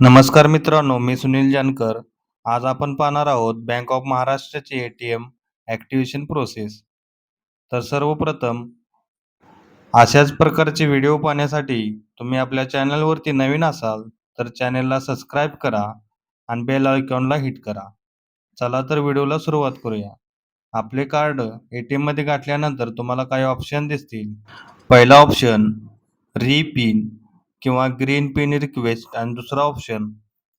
नमस्कार मित्रांनो मी सुनील जानकर. आज आपण पाहणार आहोत बँक ऑफ महाराष्ट्राची A T M activation process तर सर्वप्रथम अशाच प्रकारचे व्हिडिओ पाहण्यासाठी तुम्ही आपल्या चॅनलवरती नवीन असाल तर चॅनलला सबस्क्राईब करा आणि बेल आयकॉनला हिट करा. चला तर व्हिडिओला सुरुवात करूया. आपले कार्ड ए टी एममध्ये गाठल्यानंतर तुम्हाला काही ऑप्शन दिसतील. पहिला ऑप्शन री पिन किंवा ग्रीन पिन रिक्वेस्ट आणि दुसरा ऑप्शन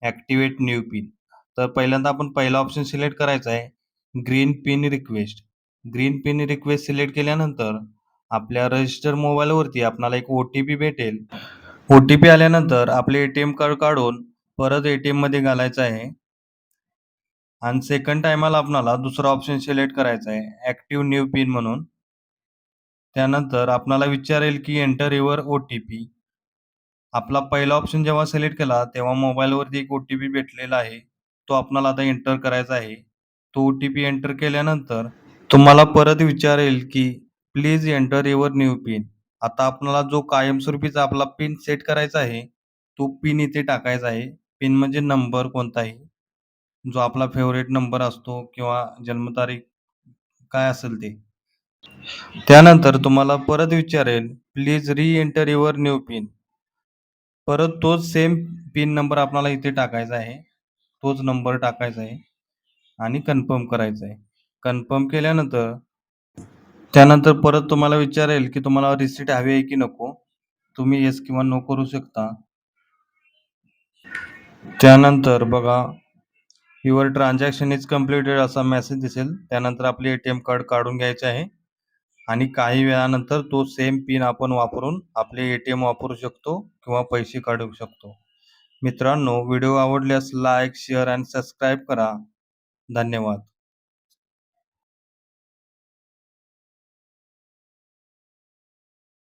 ॲक्टिवेट न्यू पिन तर पहिल्यांदा आपण पहिला ऑप्शन सिलेक्ट करायचा आहे green pin request green pin request select केल्यानंतर आपल्या रजिस्टर मोबाईलवरती आपणाला एक ओ टी पी भेटेल. ओ टी पी आल्यानंतर आपले ए टी एम कार्ड काढून परत ए टी एममध्ये घालायचं आहे. आणि सेकंड टायमाला आपणाला दुसरा ऑप्शन सिलेक्ट करायचा आहे ॲक्टिव्ह न्यू पिन म्हणून. त्यानंतर आपणाला विचारेल की enter your O T P आपला पहिला ऑप्शन जेव्हा सिलेक्ट केला तेव्हा मोबाईलवरती एक ओ टी पी भेटलेला आहे. तो आपणाला आता एंटर करायचा आहे. तो ओ टी पी एंटर केल्यानंतर तुम्हाला परत विचारेल की please enter your new pin आता आपणाला जो कायमस्वरूपीचा आपला पिन सेट करायचा आहे तो पिन इथे टाकायचा आहे. पिन म्हणजे नंबर कोणताही जो आपला फेवरेट नंबर असतो किंवा जन्मतारीख काय असेल ते. त्यानंतर तुम्हाला परत विचारेल प्लीज री एंटर युअर न्यू पिन परत तोच सेम पिन नंबर आपल्याला इथे टाकायचा आहे. तोच नंबर टाकायचा आहे. आणि कन्फर्म करायचा आहे. कन्फर्म केल्यानंतर त्यानंतर परत तुम्हाला विचारेल की तुम्हाला रिसिट हवी आहे की नको. तुम्ही येस किंवा नो करू शकता. त्यानंतर बघा युअर ट्रान्झॅक्शन इज कम्प्लिटेड असा मेसेज दिसेल. त्यानंतर आपले ए टी एम कार्ड काढून घ्यायचे आहे. आणि काही वेळानंतर तो सेम पिन आपण वापरून आपले ए टी एम वापरू शकतो किंवा पैसे काढू शकतो. मित्रांनो व्हिडिओ आवडल्यास लाईक शेअर आणि सबस्क्राईब करा. धन्यवाद.